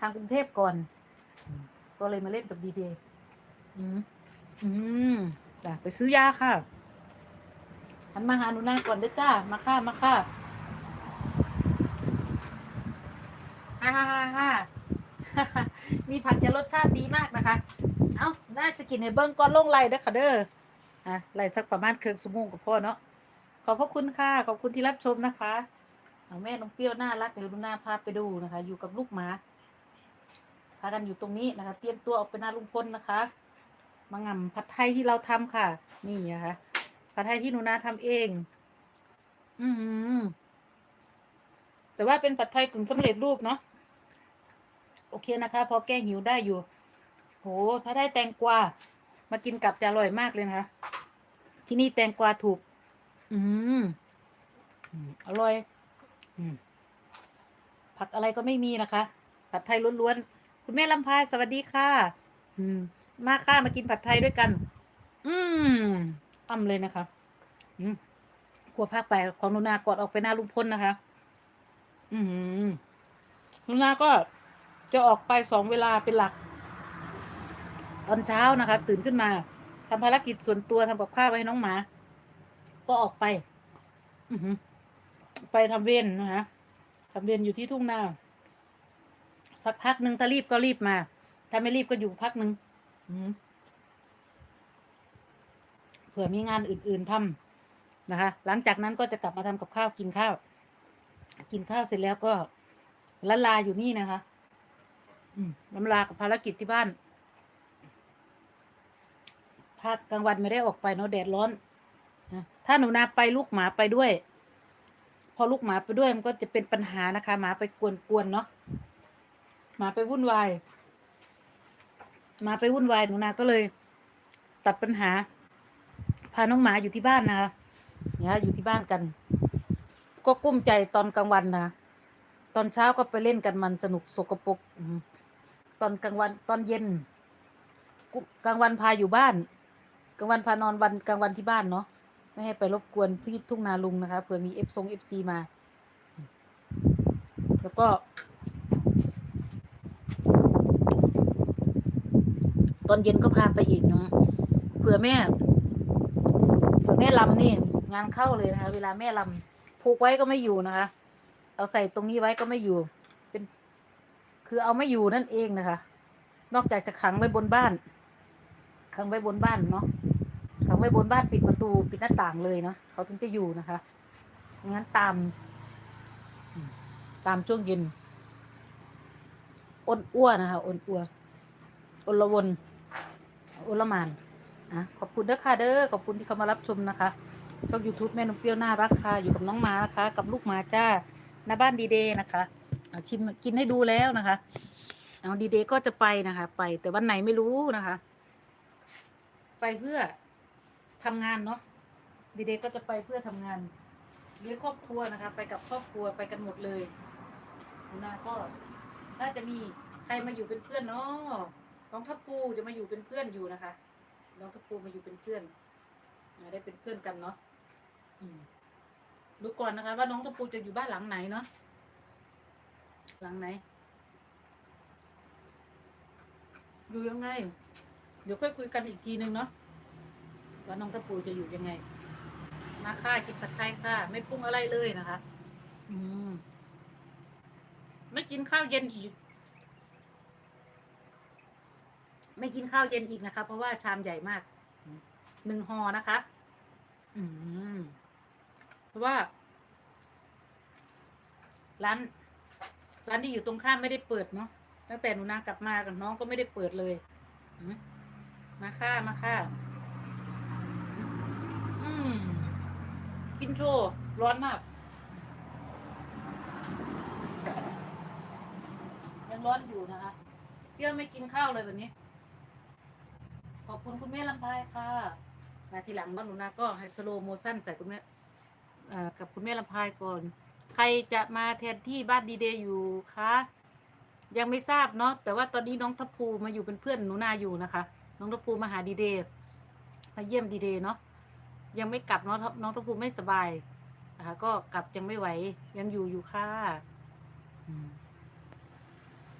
ทางกรุงเทพก่อนอืมก็เลยมาเล่นกับดีเดย์อืมอืมจ้ะไปซื้อยาค่ะหันมาหาหนูนาก่อนเด้อจ้า มาค่ะ มาค่ะฮ่าฮ่าฮ่าฮ่ามีผักจะรสชาติดีมากนะคะ เอ้า น่าจะกินในเบิ้งก้อนลงไล่เด้อค่ะเด้ออะไล่สักประมาณครึ่งชั่วโมงกับพ่อเนาะ ขอบพระคุณค่ะ ขอบคุณที่รับชมนะคะเอาแม่น้องเปรี้ยวน่ารักเดี๋ยวลุงนาพาไปดูนะคะ อยู่กับลูกหมา พากันอยู่ตรงนี้นะคะ เตรียมตัวออกไปหน้าลุงพลนะคะมางำผัดไทยที่เราทำค่ะ นี่นะคะผัดไทยที่หนูนาทำเอง อือหือแต่ว่าเป็นผัดไทยกึ่งสำเร็จรูปเนาะโอเคนะคะ พอแก้หิวได้อยู่ โห ถ้าได้แตงกวามากินกับจะอร่อยมากเลยนะคะที่นี่แตงกวาถูก อืมอืมอร่อย อืมผักอะไรก็ไม่มีนะคะ ผัดไทยล้วนๆ คุณแม่ลำพายสวัสดีค่ะ อืม มาค่ะมากินผัดไทยด้วยกัน อืมอ้ำเลยนะคะอืมกลัวภาคไปของนุนากอดออกไปหน้าลุงพลนะคะ อืมนุนาก็จะออกไปสองเวลาเป็นหลัก ตอนเช้านะคะ ตื่นขึ้นมาทำภารกิจส่วนตัวทำกับข้าวไว้ให้น้องหมา ก็ออกไป อือหือไปทำเวรนะคะทำเวรอยู่ที่ทุ่งนา สักพักหนึ่งถ้ารีบก็รีบมา ถ้าไม่รีบก็อยู่พักหนึ่งเผื่อมีงานอื่น ๆทำนะคะ หลังจากนั้นก็จะกลับมาทำกับข้าวกินข้าว กินข้าวเสร็จแล้วก็ละลาอยู่นี่นะคะอืมลำลากับภารกิจที่บ้านภาคกลางวันไม่ได้ออกไปเนาะแดดร้อนถ้าหนูนาไปลูกหมาไปด้วย พอลูกหมาไปด้วยมันก็จะเป็นปัญหานะคะ หมาไปกวนๆเนาะ หมาไปวุ่นวายหมาไปวุ่นวายหนูนาก็เลย ตัดปัญหา พาน้องหมาอยู่ที่บ้านนะคะเนี่ยอยู่ที่บ้านกัน ก็กุ้มใจตอนกลางวันนะตอนเช้าก็ไปเล่นกันมันสนุกสกปรกตอนกลางวันตอนเย็นกุกลางวันพาอยู่บ้านกลางวันพานอนวันกลางวันที่บ้านเนาะไม่ให้ไปรบกวนที่ทุ่งนาลุงนะคะเผื่อมีเอฟซงเอฟซีมา แล้วก็ ตอนเย็นก็พาไปอีกเนาะเผื่อแม่เผื่อแม่ลำนี่งานเข้าเลยนะคะ เวลาแม่ลำผูกไว้ก็ไม่อยู่นะคะ เอาใส่ตรงนี้ไว้ก็ไม่อยู่ เป็น คือเอาไม่อยู่นั่นเองนะคะ นอกจากจะขังไว้บนบ้าน ขังไว้บนบ้านเนาะขังไว้บนบ้านปิดประตูปิดหน้าต่างเลยเนาะเขาถึงจะอยู่นะคะงั้นตาม ตามช่วงเย็นอ้นอ้วนนะคะอ้นอ้วนอลวน อุลมานอะขอบคุณเด้อค่ะเด้อขอบคุณที่เข้ามารับชมนะคะช่องยูทูบแม่นมเปรี้ยวน่ารักค่ะอยู่กับน้องหมานะคะ กับลูกหมาจ้าหน้าบ้านดีเดย์นะคะอะชิมกินให้ดูแล้วนะคะเอาดีเดย์ก็จะไปนะคะ ไปแต่วันไหนไม่รู้นะคะ ไปเพื่อทำงานเนาะดีเดย์ก็จะไปเพื่อทำงานเลี้ยงครอบครัวนะคะ ไปกับครอบครัวไปกันหมดเลยหนูนาก็น่าจะมีใครมาอยู่เป็นเพื่อนเนาะ น้องทัพปูจะมาอยู่เป็นเพื่อนอยู่นะคะน้องทัพปูมาอยู่เป็นเพื่อนอ่าได้เป็นเพื่อนกันเนาะดูก่อนนะคะ ว่าน้องตะปูจะอยู่บ้านหลังไหนเนาะหลังไหน อยู่ยังไง เดี๋ยวค่อยคุยกันอีกทีนึงเนาะว่าน้องตะปูจะอยู่ยังไงมาค่ากินผัดไทยค่ะ ไม่ปรุงอะไรเลยนะคะ อืมไม่กินข้าวเย็นอีก ไม่กินข้าวเย็นอีกนะคะ เพราะว่าชามใหญ่มากหนึ่งห่อนะคะ อืมเพราะว่า ร้าน ร้านที่อยู่ตรงข้ามไม่ได้เปิดเนาะตั้งแต่หนูนากลับมากับน้องก็ไม่ได้เปิดเลยมาค่ามาค่าอืมกินโชว์ร้อนมากยังร้อนอยู่นะคะเปรี้ยวไม่กินข้าวเลยแบบนี้ ขอบคุณคุณแม่ลำพายค่ะมาทีหลังบ้านหนูนาก็ให้สโลโมชั่นใส่คุณแม่อ่ากับคุณแม่ลำพายก่อน ใครจะมาแทนที่บ้านดีเดย์อยู่คะยังไม่ทราบเนาะแต่ว่าตอนนี้น้องทัพภูมาอยู่เป็นเพื่อนหนูนาอยู่นะคะ น้องทัพภูมาหาดีเดย์มาเยี่ยมดีเดย์เนาะยังไม่กลับเนาะน้องทัพภูไม่สบายนะคะก็กลับยังไม่ไหวยังอยู่อยู่ค่ะอืม